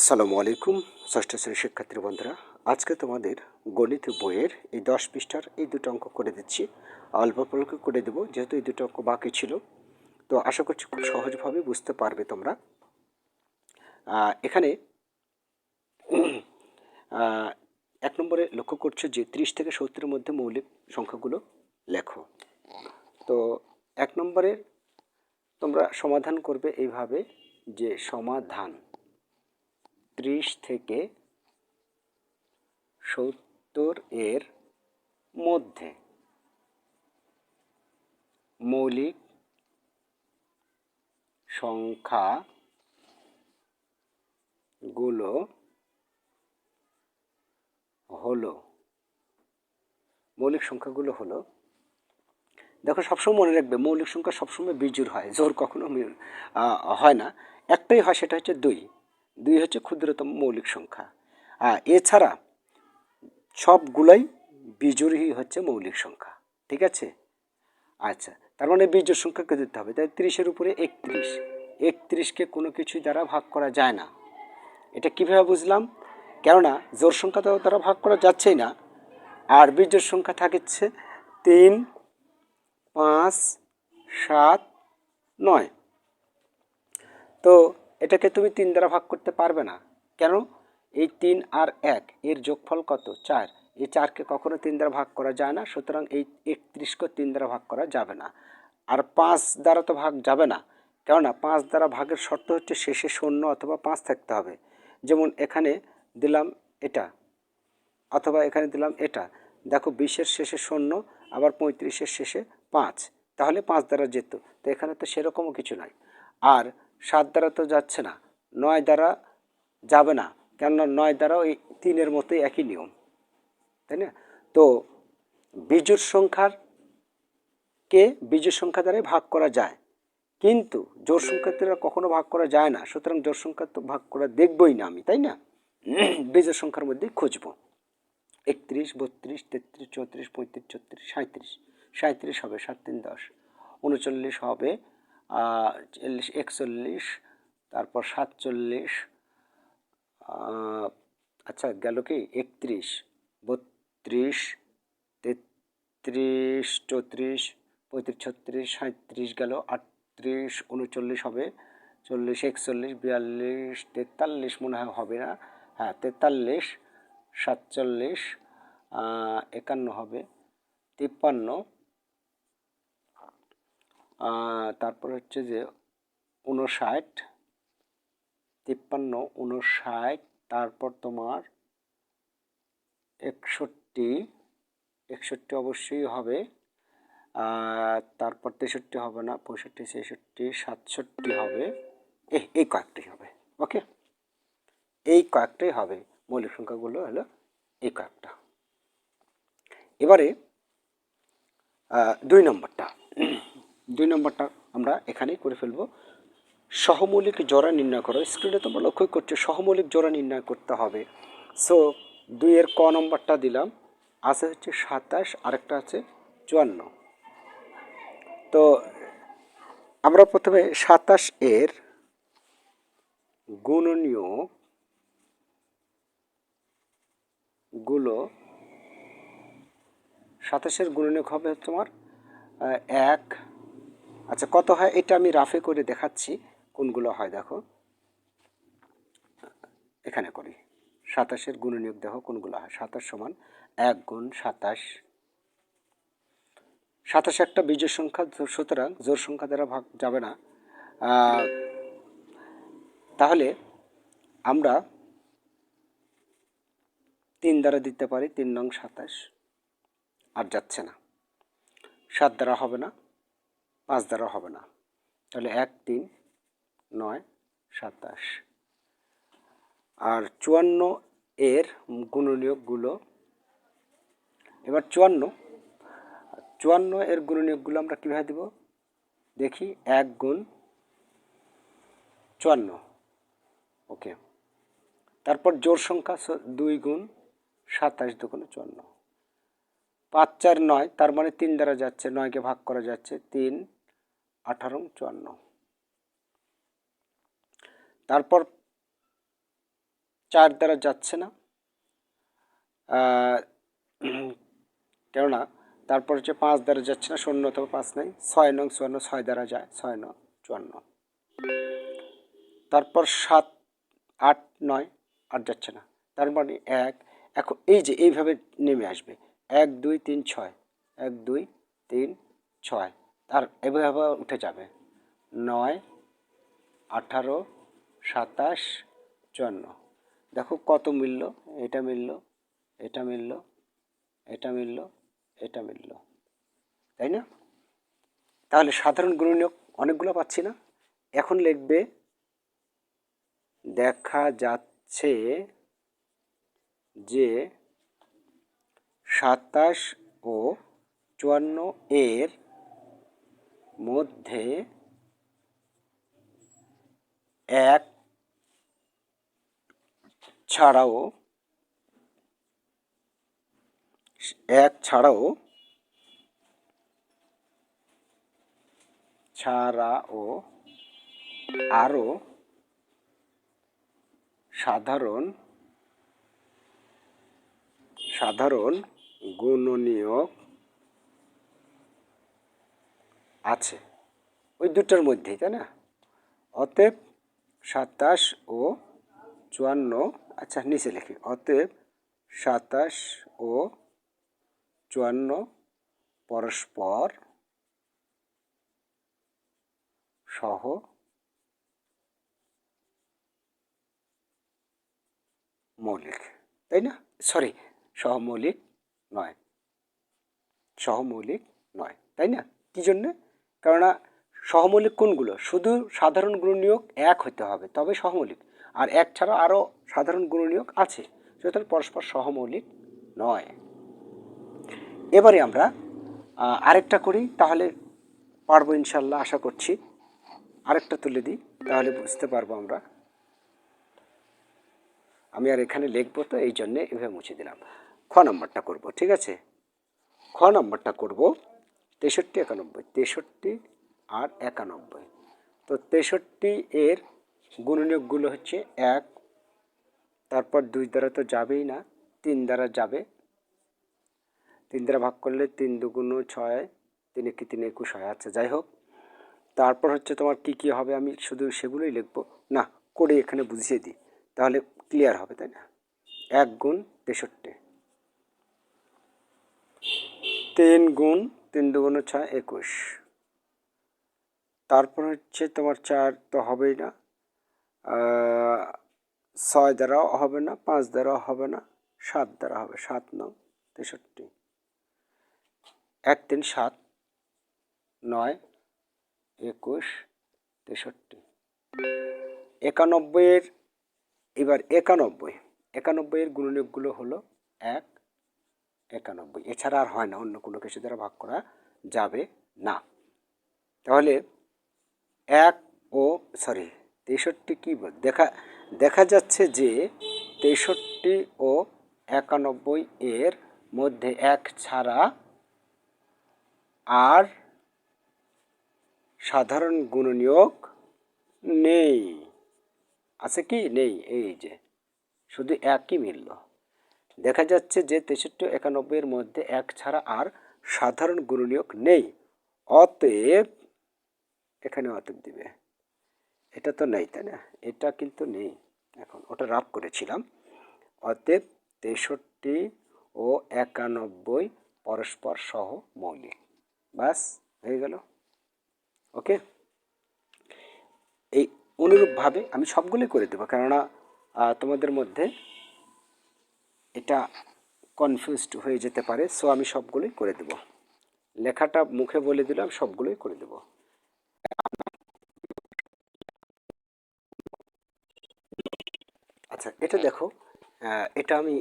আসসালামু আলাইকুম, ষষ্ঠ শ্রেণির শিক্ষার্থী বন্ধুরা। আজকে তোমাদের গণিত বইয়ের এই দশ পৃষ্ঠার এই দুটো অঙ্ক করে দিচ্ছি। অল্প অল্প করে দেবো, যেহেতু এই দুটো অঙ্ক বাকি ছিল। তো আশা করছি খুব সহজভাবে বুঝতে পারবে তোমরা। এখানে এক নম্বরে লক্ষ্য করছ যে ত্রিশ থেকে সত্তরের মধ্যে মৌলিক সংখ্যাগুলো লেখো। তো এক নম্বরে তোমরা সমাধান করবে এইভাবে যে সমাধান। ত্রিশ থেকে সত্তর এর মধ্যে। মৌলিক সংখ্যাগুলো হলো, মৌলিক সংখ্যাগুলো হলো, দেখো সবসময় মনে রাখবে, মৌলিক সংখ্যা সবসময় বিজুর হয় জোর কখনো হয় না। একটাই হয়, সেটা হচ্ছে দুই। দুই হচ্ছে ক্ষুদ্রতম মৌলিক সংখ্যা। আর এছাড়া সবগুলাই বিজুরই হচ্ছে মৌলিক সংখ্যা, ঠিক আছে? আচ্ছা তার মানে বিজোড় সংখ্যাকে দিতে হবে। তাই ত্রিশের উপরে একত্রিশ। একত্রিশকে কোনো কিছু দ্বারা ভাগ করা যায় না। এটা কীভাবে বুঝলাম? কেননা জোর সংখ্যা তো দ্বারা ভাগ করা যাচ্ছেই না। আর বিজোড় সংখ্যা থাকছে তিন, পাঁচ, সাত, নয়। তো এটাকে তুমি তিন দ্বারা ভাগ করতে পারবে না। কেন? এই তিন আর এক, এর যোগফল কত? চার। এই চারকে কখনো তিন দ্বারা ভাগ করা যায় না, সুতরাং এই একত্রিশকে তিন দ্বারা ভাগ করা যাবে না। আর পাঁচ দ্বারা তো ভাগ যাবে না। কেননা পাঁচ দ্বারা ভাগের শর্ত হচ্ছে শেষে শূন্য অথবা পাঁচ থাকতে হবে। যেমন এখানে দিলাম এটা, অথবা এখানে দিলাম এটা। দেখো বিশের শেষে শূন্য, আবার পঁয়ত্রিশের শেষে পাঁচ। তাহলে পাঁচ দ্বারা যেত। তো এখানে তো সেরকমও কিছু নাই। আর সাত দ্বারা তো যাচ্ছে না, নয় দ্বারা যাবে না, কেননা নয় দ্বারা ওই তিনের মতোই একই নিয়ম, তাই না? তো বিজুর সংখ্যার কে বিজুর সংখ্যা দ্বারাই ভাগ করা যায়, কিন্তু জোর সংখ্যা দ্বারা কখনো ভাগ করা যায় না, সুতরাং জোর সংখ্যা তো ভাগ করা দেখবই না আমি, তাই না? বিজোর সংখ্যার মধ্যেই খুঁজবো। একত্রিশ, বত্রিশ, তেত্রিশ, চৌত্রিশ, পঁয়ত্রিশ, ছত্রিশ সাঁত্রিশ সাঁত্রিশ হবে সাত তিন দশ, উনচল্লিশ হবে চল্লিশ একচল্লিশ, তারপর সাতচল্লিশ আচ্ছা গেল কি? একত্রিশ, বত্রিশ, তেত্রিশ, চৌত্রিশ, পঁয়ত্রিশ, ছত্রিশ সাঁত্রিশ গেল, আটত্রিশ, উনচল্লিশ হবে, চল্লিশ, একচল্লিশ, বিয়াল্লিশ, তেতাল্লিশ মনে হয় হবে না? হ্যাঁ তেতাল্লিশ, সাতচল্লিশ একান্ন হবে, তিপ্পান্ন তারপর হচ্ছে যে উনষাট তিপ্পান্ন উনষাট তারপর তোমার একষট্টি একষট্টি অবশ্যই হবে। তারপর তেষট্টি হবে না, পঁয়ষট্টি, ছেষট্টি, সাতষট্টি হবে। এই কয়েকটাই হবে ওকে এই কয়েকটাই হবে, মৌলিক সংখ্যাগুলো হলো এই কয়েকটা। এবারে দুই নম্বরটা। দুই নম্বরটা আমরা এখানেই করে ফেলব। সহমৌলিক জোড়া নির্ণয় করো। স্ক্রিনে তোমরা লক্ষ্য করছ, সহমৌলিক জোড়া নির্ণয় করতে হবে। সো দুইয়ের ক নম্বরটা দিলাম। আছে হচ্ছে সাতাশ, আরেকটা আছে চুয়ান্ন। তো, আমরা প্রথমে সাতাশ এর গুণনীয়গুলো সাতাশের গুণনীয় হবে তোমার এক আচ্ছা কত হয়? এটা আমি রাফে করে দেখাচ্ছি, কোনগুলো হয় দেখো। এখানে করি। সাতাশের গুণনীয়ক দেখো কোনগুলো হয়? সাতাশ সমান এক গুণ সাতাশ। সাতাশ একটা বিজোড় সংখ্যা, সুতরাং জোর সংখ্যা দ্বারা ভাগ যাবে না। তাহলে আমরা তিন দ্বারা দিতে পারি, তিন নং সাতাশ। আর যাচ্ছে না। সাত দ্বারা হবে না। পাঁচ দ্বারা হবে না। তাহলে এক, তিন, নয়, সাতাশ। আর চুয়ান্ন এর গুণনীয়কগুলো, এবার চুয়ান্ন। চুয়ান্ন এর গুণনীয়কগুলো আমরা কীভাবে দেব? দেখি, এক গুণ চুয়ান্ন। ওকে। তারপর জোর সংখ্যা দুই গুণ সাতাশ দুগুণে চুয়ান্ন। পাঁচ, চার, নয়, তার মানে তিন দ্বারা যাচ্ছে, নয়কে ভাগ করা যাচ্ছে, তিন আঠারো, চুয়ান্ন। তারপর চার দ্বারা যাচ্ছে না। কেননা তারপর হচ্ছে পাঁচ দ্বারা যাচ্ছে না, শূন্য অথবা পাঁচ নাই। ছয় নং, চুয়ান্ন, ছয় দ্বারা যায়, ছয় নং, চুয়ান্ন। তারপর সাত, আট, নয়, আর যাচ্ছে না। তার মানে এক, এখন এই যে এইভাবে নেমে আসবে। এক, দুই, তিন, ছয়। এক, দুই, তিন, ছয়। তার এভাবে উঠে যাবে। নয়, আঠারো, সাতাশ, চুয়ান্ন। দেখো কত মিলল। এটা মিলল এটা মিলল এটা মিলল এটা মিলল। তাই না? তাহলে সাধারণ গুণনীয়ক অনেকগুলো পাচ্ছি না। এখন লিখবে, দেখা যাচ্ছে যে সাতাশ ও চুয়ান্ন এর মধ্যে এক ছাড়াও এক ছাড়াও ছাড়াও আরও সাধারণ সাধারণ গুণনীয়ক আছে। ওই দুটোর মধ্যেই, তাই না? অতএব সাতাশ ও চুয়ান্ন আচ্ছা নিচে লিখি। অতএব সাতাশ ও চুয়ান্ন পরস্পর সহ মৌলিক, তাই না? সরি, সহমৌলিক নয়। সহমৌলিক নয়, তাই না? কী জন্যে? কেননা সহমৌলিক কোনগুলো শুধু সাধারণ গুণনীয়ক এক হতে হবে, তবে সহমৌলিক। আর এক ছাড়া আরও সাধারণ গুণনীয়ক আছে, সুতরাং পরস্পর সহমৌলিক নয়। এবারে আমরা আরেকটা করি, তাহলে পারব ইনশাল্লাহ আশা করছি। আরেকটা তুলে দিই, তাহলে বুঝতে পারব আমরা। আমি আর এখানে লিখব, তো এই জন্যে এভাবে মুছে দিলাম। খ নম্বরটা করব, ঠিক আছে? খ নম্বরটা করব। তেষট্টি একানব্বই, তেষট্টি আর একানব্বই। তো তেষট্টি এর গুণনীয়কগুলো হচ্ছে এক, তারপর দুই দ্বারা তো যাবেই না, তিন দ্বারা যাবে। তিন দ্বারা ভাগ করলে তিন দুগুণ ছয়, তিন একে তিন একুশ হয়। আচ্ছা যাই হোক, তারপর হচ্ছে তোমার কি কি হবে আমি শুধু সেগুলোই লিখব। না, করে এখানে বুঝিয়ে দিই, তাহলে ক্লিয়ার হবে, তাই না? এক গুণ তেষট্টি। তিন গুণ তিন দুগুণ ছয় একুশ। তারপর হচ্ছে তোমার চার তো হবেই না। ছয় দ্বারাও হবে না, পাঁচ দ্বারাও হবে না, সাত দ্বারা হবে, সাত নং তেষট্টি। এক তিন সাত, নয় একুশ, তেষট্টি। একানব্বইয়ের, এবার একানব্বই। একানব্বইয়ের গুণনীয়কগুলো হলো এক একানব্বই। এছাড়া আর হয় না, অন্য কোনো কিছু দ্বারা ভাগ করা যাবে না। তাহলে এক ও সরি তেষট্টি কী দেখা দেখা যাচ্ছে যে তেষট্টি ও একানব্বই এর মধ্যে এক ছাড়া আর সাধারণ গুণনীয়ক নেই। আছে কি? নেই। এই যে, শুধু একই মিলল। দেখা যাচ্ছে যে তেষট্টি একানব্বইয়ের মধ্যে এক ছাড়া আর সাধারণ গুণনীয়ক নেই। অতএব এখানে অতএব দিবে। এটা তো নেই, তাই না? এটা কিন্তু নেই। এখন ওটা রাফ করেছিলাম। অতএব তেষট্টি ও একানব্বই পরস্পর সহ মৌলিক। বাস হয়ে গেল। ওকে? এই অনুরূপভাবে আমি সবগুলোই করে দেবো। কেননা তোমাদের মধ্যে এটা কনফিউজড হয়ে যেতে পারে সো আমি সবগুলোই করে দেব। লেখাটা মুখে বলে দিলাম, সবগুলোই করে দেব। আচ্ছা এটা দেখো এটা আমি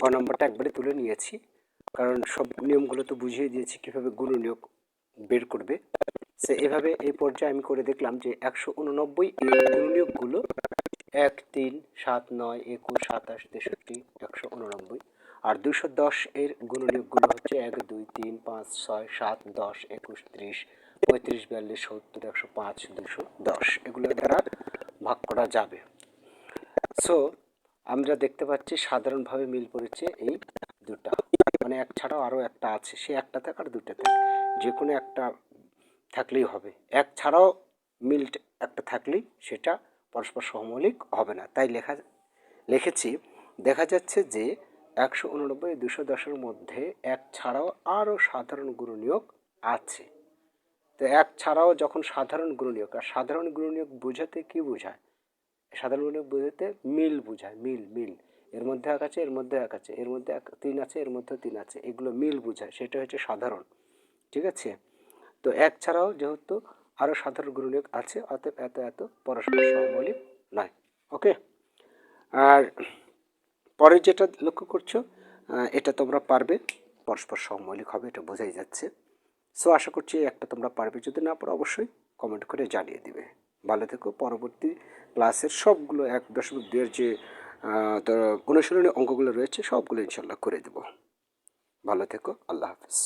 গ নম্বরটা একবারে তুলে নিয়েছি, কারণ সব নিয়মগুলো তো বুঝিয়ে দিয়েছি কীভাবে গুণনীয়ক বের করবে। সে এভাবে এই পর্যায়ে আমি করে দেখলাম যে একশো উননব্বই এর গুণনীয়কগুলো এক তিন সাত নয় একুশ সাতাশ তেষট্টি একশো উননব্বই আর দুশো দশ এর গুণনীয়কগুলো হচ্ছে এক, দুই, তিন, পাঁচ, ছয়, সাত, দশ, একুশ, ত্রিশ, পঁয়ত্রিশ, বিয়াল্লিশ, সত্তর, একশো পাঁচ, দুশো দশ এগুলো দ্বারা ভাগ করা যাবে। সো আমরা দেখতে পাচ্ছি সাধারণভাবে মিল পড়েছে এই দুটা। মানে এক ছাড়াও আরও একটা আছে। সে একটা থাক আর দুটো থাক। যে কোনো একটা থাকলেই হবে। এক ছাড়াও মিল একটা থাকলেই সেটা পরস্পর সহমৌলিক হবে না। তাই লেখা, লিখেছি, দেখা যাচ্ছে যে একশো উননব্বই দুশো দশের মধ্যে এক ছাড়াও আরও সাধারণ গুণনীয়ক আছে। তো এক ছাড়াও যখন সাধারণ গুণনীয়ক আর সাধারণ গুণনীয়ক বোঝাতে কি বোঝায়? সাধারণ গুণনীয়ক বোঝাতে মিল বোঝায়, মিল মিল। এর মধ্যে এক আছে, এর মধ্যে এক আছে, এর মধ্যে এক, তিন আছে, এর মধ্যে তিন আছে। এগুলো মিল বোঝায়, সেটা হচ্ছে সাধারণ। ঠিক আছে? তো এক ছাড়াও যেহেতু আরও সাধারণ গুণনীয়ক আছে, অতএব এত এত পরস্পর সহমৌলিক নয়। ওকে আর পরে যেটা লক্ষ্য করছ এটা তোমরা পারবে, পরস্পর সহমৌলিক হবে, এটা বোঝাই যাচ্ছে। সো আশা করছি একটা তোমরা পারবে, যদি না পারো অবশ্যই কমেন্ট করে জানিয়ে দিবে। ভালো থেকো, পরবর্তী ক্লাসের সবগুলো এক দশমিক দুইয়ের যে অনুশীলনী অঙ্কগুলো রয়েছে, সবগুলো ইনশাল্লাহ করে দেবো। ভালো থেকো, আল্লাহ হাফিজ।